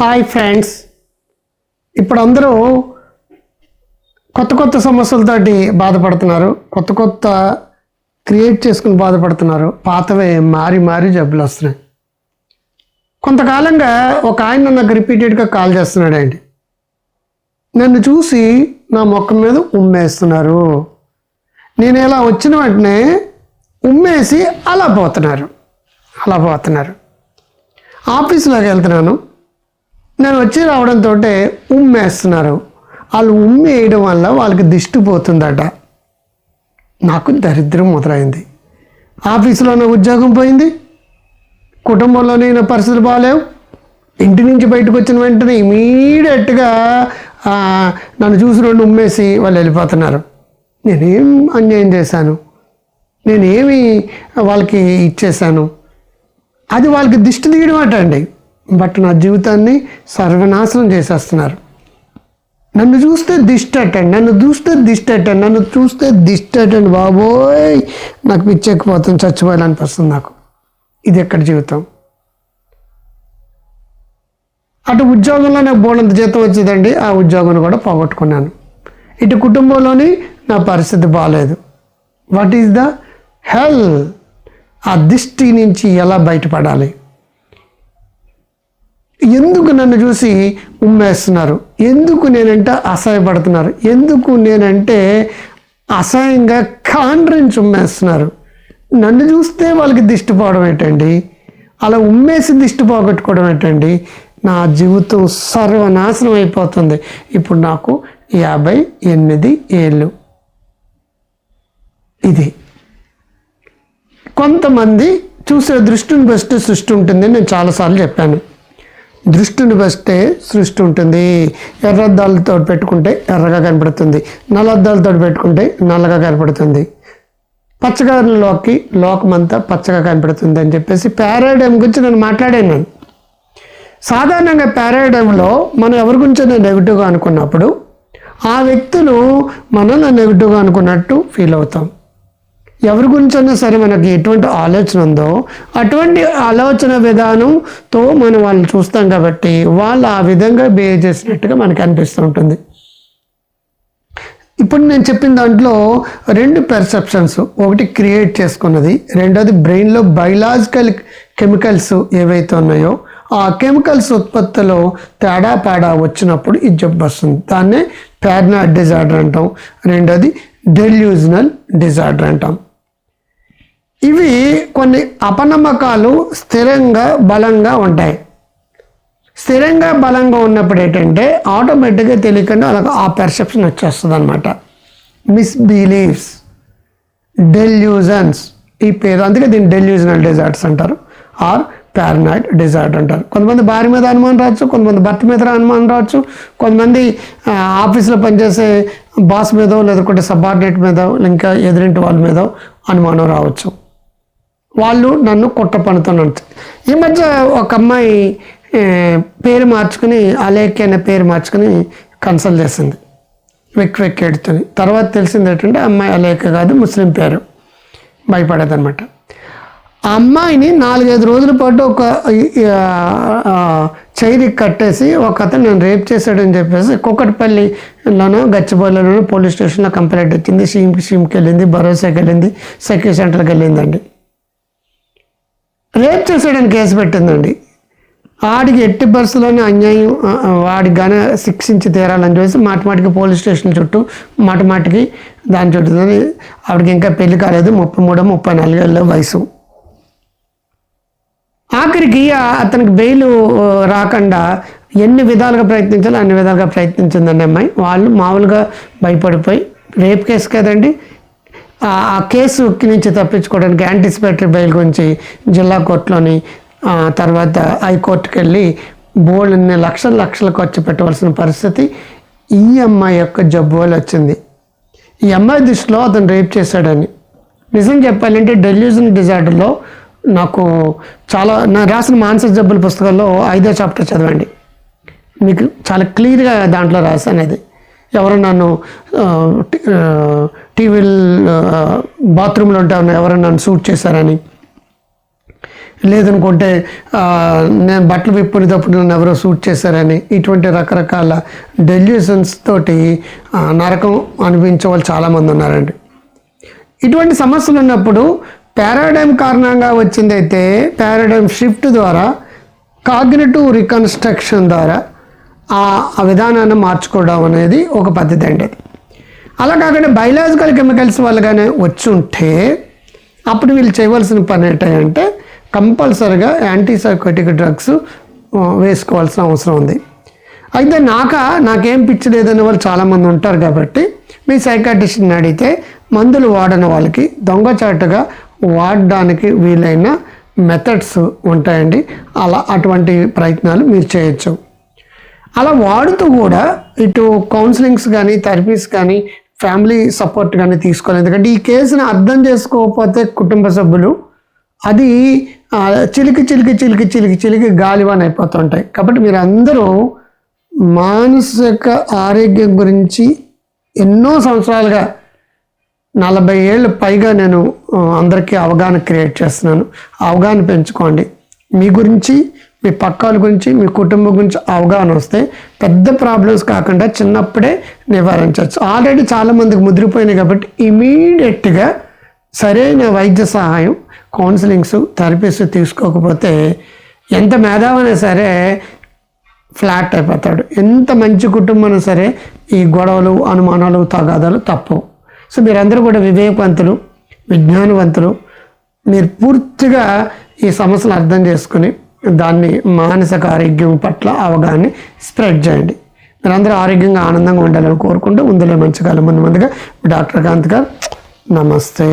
Hi friends. ఇప్పుడు అందరూ కొత్త కొత్త సమస్యలతోటి బాధపడుతున్నారు. కొత్త కొత్త క్రియేట్ చేసుకుని బాధపడుతున్నారు. పాతవే మారి మారి జబ్బులు వస్తున్నాయి. కొంతకాలంగా ఒక ఆయన నాకు రిపీటెడ్గా కాల్ చేస్తున్నాడండి. నన్ను చూసి నా మొక్క మీద ఉమ్మేస్తున్నారు. నేను ఇలా వచ్చిన వెంటనే ఉమ్మేసి అలా పోతున్నారు. అలా పోతున్నారు. ఆఫీస్లోకి వెళ్తున్నాను. నేను వచ్చి రావడంతో ఉమ్మేస్తున్నారు. వాళ్ళు ఉమ్మి వేయడం వల్ల వాళ్ళకి దిష్టి పోతుందట. నాకు దరిద్రం మొదలైంది. ఆఫీసులో నా ఉద్యోగం పోయింది. కుటుంబంలోనే నేను పరిస్థితులు బాగాలేవు. ఇంటి నుంచి బయటకు వచ్చిన వెంటనే ఇమీడియట్గా నన్ను చూసి రెండు ఉమ్మేసి వాళ్ళు వెళ్ళిపోతున్నారు. నేనేం అన్యాయం చేశాను? నేనేమి వాళ్ళకి ఇచ్చేశాను? అది వాళ్ళకి దిష్టి తీయడం అట అండి బట్ నా జీవితాన్ని సర్వనాశనం చేసేస్తున్నారు. నన్ను చూస్తే దిష్టి నన్ను చూస్తే దిష్టి నన్ను చూస్తే దిష్టి బాబోయ్! నాకు పిచ్చెక్కిపోతుంది చచ్చిపోయాలనిపిస్తుంది నాకు. ఇది ఎక్కడ జీవితం? అటు ఉద్యోగంలో నాకు బోనంత జీతం వచ్చేదండి ఆ ఉద్యోగం కూడా పోగొట్టుకున్నాను. ఇటు కుటుంబంలోని నా పరిస్థితి బాగాలేదు వాట్ ఈస్ ద హెల్ ఆ దిష్టి నుంచి ఎలా బయటపడాలి? ఎందుకు నన్ను చూసి ఉమ్మేస్తున్నారు? ఎందుకు నేనంటే అసహ్యపడుతున్నారు? ఎందుకు నేనంటే అసహ్యంగా కాండ్రించి ఉమ్మేస్తున్నారు? నన్ను చూస్తే వాళ్ళకి దిష్టి పోవడం ఏంటండి? అలా ఉమ్మేసి దిష్టి పోగొట్టుకోవడం ఏంటండి? నా జీవితం సర్వనాశనం అయిపోతుంది. ఇప్పుడు నాకు యాభై ఎనిమిది ఏళ్ళు. ఇది. కొంతమంది చూసే దృష్టిని బెస్ట్ సృష్టి ఉంటుంది నేను చాలాసార్లు చెప్పాను. దృష్టిని బస్తే సృష్టి ఉంటుంది. ఎర్రద్దాలతో పెట్టుకుంటే ఎర్రగా కనపడుతుంది. నల్లద్దాలతో పెట్టుకుంటే నల్లగా కనపడుతుంది. పచ్చగారిలోకి లోకమంతా పచ్చగా కనపడుతుంది అని చెప్పేసి పారాడైమ్ గురించి నేను మాట్లాడాను. నేను సాధారణంగా పారాడైమ్లో మనం ఎవరి గురించి నేను నెగిటివ్గా అనుకున్నప్పుడు ఆ వ్యక్తులు మనల్ని నెగిటివ్గా అనుకున్నట్టు ఫీల్ అవుతాం. ఎవరి గురించైనా సరే మనకి ఎటువంటి ఆలోచన ఉందో అటువంటి ఆలోచన విధానంతో మనం వాళ్ళని చూస్తాం కాబట్టి వాళ్ళు ఆ విధంగా బిహేవ్ చేసినట్టుగా మనకు అనిపిస్తూ ఉంటుంది. ఇప్పుడు నేను చెప్పిన దాంట్లో రెండు పెర్సెప్షన్స్ ఒకటి క్రియేట్ చేసుకున్నది రెండోది బ్రెయిన్లో బయలాజికల్ కెమికల్స్ ఏవైతే ఉన్నాయో ఆ కెమికల్స్ ఉత్పత్తిలో తేడా పేడా వచ్చినప్పుడు ఈ జబ్బు వస్తుంది దాన్నే ప్యార్నా డిజార్డర్ అంటాం. రెండోది డెల్యూజనల్ డిజార్డర్ అంటాం. ఇవి కొన్ని అపనమ్మకాలు స్థిరంగా బలంగా ఉంటాయి. స్థిరంగా బలంగా ఉన్నప్పుడు ఏంటంటే ఆటోమేటిక్గా తెలియకుండా అలాగ ఆ పెర్సెప్షన్ వచ్చేస్తుంది అనమాట మిస్బిలీవ్స్ డెల్యూజన్స్ ఈ పేరు అందుకే దీన్ని డెల్యూజనల్ డిజార్డ్స్ అంటారు ఆర్ పారనాయిడ్ డిజార్డర్ అంటారు. కొంతమంది భార్య మీద అనుమానం రావచ్చు కొంతమంది భర్త మీద అనుమానం రావచ్చు కొంతమంది ఆఫీస్లో పనిచేసే బాస్ మీదో లేదంటే సబార్డినేట్ మీద ఇంకా ఎదురింటి వాళ్ళ మీద అనుమానం రావచ్చు. వాళ్ళు నన్ను కుట్ర పనుతున్నారు ఈ మధ్య ఒక అమ్మాయి పేరు మార్చుకుని అలేఖ్య అనే పేరు మార్చుకుని కన్సల్ట్ చేసింది. వెక్కి వెక్కి ఎడుతుంది తర్వాత తెలిసింది ఏంటంటే అమ్మాయి అలేఖ కాదు ముస్లిం పేరు. భయపడేదన్నమాట. ఆ అమ్మాయిని నాలుగైదు రోజుల పాటు ఒక చైరికి కట్టేసి ఒక అతను నేను రేప్ చేశాడని చెప్పేసి కుక్కటిపల్లిలోనూ గచ్చిబౌలిలోనూ పోలీస్ స్టేషన్లో కంప్లైంట్ వచ్చింది షీమ్కి షీమ్కి వెళ్ళింది భరోసాకి వెళ్ళింది సెక్యూ సెంటర్కి వెళ్ళిందండి. రేప్ చేసాడని కేసు పెట్టిందండి. వాడికి ఎట్టి బస్సులోనే అన్యాయం వాడి ఆ, వాడికి శిక్షించి తీరాలని చూసి మాటిమాటికి పోలీస్ స్టేషన్ చుట్టూ మాటిమాటికి దాని చుట్టూ ఆవిడకి ఇంకా పెళ్ళి కాలేదు. ముప్పై మూడో ముప్పై నాలుగేళ్ళ వయసు. ఆఖరికి అతనికి బెయిల్ రాకుండా ఎన్ని విధాలుగా ప్రయత్నించాలో అన్ని విధాలుగా ప్రయత్నించిందండి అమ్మాయి. వాళ్ళు మామూలుగా భయపడిపోయి రేప్ కేసు కదండి ఆ కేసు నుంచి తప్పించుకోవడానికి యాంటిసిపేటరీ బెయిల్ గురించి జిల్లా కోర్టులోని తర్వాత హైకోర్టుకి వెళ్ళి బోల్డ్ని లక్షల లక్షలు ఖర్చు పెట్టవలసిన పరిస్థితి ఈ అమ్మాయి యొక్క జబ్బు వచ్చింది. ఈ అమ్మాయి దృష్టిలో అతను రేప్ చేశాడని. నిజం చెప్పాలంటే డెల్యూజన్ డిజార్డర్లో నాకు చాలా నా రాసిన మానసిక జబ్బుల పుస్తకాల్లో ఐదో చాప్టర్ చదవండి. మీకు చాలా క్లియర్గా దాంట్లో రాశాను అది ఎవరు నన్ను టీవీ టీవీలు బాత్రూంలో ఉంటాను ఎవరు నన్ను షూట్ చేశారని. లేదనుకుంటే నేను బట్టలు విప్పునేటప్పుడు నన్ను ఎవరో సూట్ చేశారని. ఇటువంటి రకరకాల డెల్యూషన్స్ తోటి నరకం అనిపించే వాళ్ళు చాలామంది ఉన్నారండి. ఇటువంటి సమస్యలు ఉన్నప్పుడు పారాడైమ్ కారణంగా వచ్చిందైతే పారాడైమ్ షిఫ్ట్ ద్వారా కాగ్నిటివ్ రికన్స్ట్రక్షన్ ద్వారా ఆ విధానాన్ని మార్చుకోవడం అనేది ఒక పద్ధతి అండి. అది అలా కాకుండా బయలాజికల్ కెమికల్స్ వల్లగానే వచ్చి ఉంటే అప్పుడు వీళ్ళు చేయవలసిన పని ఏంటంటే కంపల్సరిగా యాంటీసైకోటిక్ డ్రగ్స్ వేసుకోవాల్సిన అవసరం ఉంది. అయితే నాక నాకేం పిచ్చి లేదనే వాళ్ళు చాలామంది ఉంటారు కాబట్టి మీ సైకాటిస్ట్ని అడిగితే మందులు వాడని వాళ్ళకి దొంగచాటుగా వాడడానికి వీలైన మెథడ్స్ ఉంటాయండి. అలా అటువంటి ప్రయత్నాలు మీరు చేయొచ్చు. అలా వాడుతూ కూడా ఇటు కౌన్సిలింగ్స్ కానీ థెరపీస్ కానీ ఫ్యామిలీ సపోర్ట్ కానీ తీసుకోవాలి ఎందుకంటే ఈ కేసుని అర్థం చేసుకోకపోతే కుటుంబ సభ్యులు అది చిలికి చిలికి చిలికి చిలికి చిలికి గాలివాన్ అయిపోతుంటాయి కాబట్టి మీరు అందరూ మానసిక ఆరోగ్యం గురించి ఎన్నో సంవత్సరాలుగా నలభై ఏళ్ళు పైగా నేను అందరికీ అవగాహన క్రియేట్ చేస్తున్నాను. అవగాహన పెంచుకోండి. మీ గురించి మీ పక్కాల గురించి మీ కుటుంబం గురించి అవగాహన వస్తే పెద్ద ప్రాబ్లమ్స్ కాకుండా చిన్నప్పుడే నివారించవచ్చు. ఆల్రెడీ చాలామందికి ముదిరిపోయినాయి కాబట్టి ఇమీడియట్గా సరైన వైద్య సహాయం కౌన్సిలింగ్స్ థెరపీస్ తీసుకోకపోతే ఎంత మేధావైనా సరే ఫ్లాట్ అయిపోతాడు. ఎంత మంచి కుటుంబం సరే ఈ గొడవలు అనుమానాలు తగాదాలు తప్పవు. సో మీరందరూ కూడా వివేకవంతులు విజ్ఞానవంతులు. మీరు పూర్తిగా ఈ సమస్యలు అర్థం చేసుకుని దాన్ని మానసిక ఆరోగ్యం పట్ల అవగాహన స్ప్రెడ్ చేయండి. మీరందరూ ఆరోగ్యంగా ఆనందంగా ఉండాలని కోరుకుంటూ ముందులే మంచి కాలం ముందు ముందుగా డాక్టర్ కాంత్ గారు నమస్తే.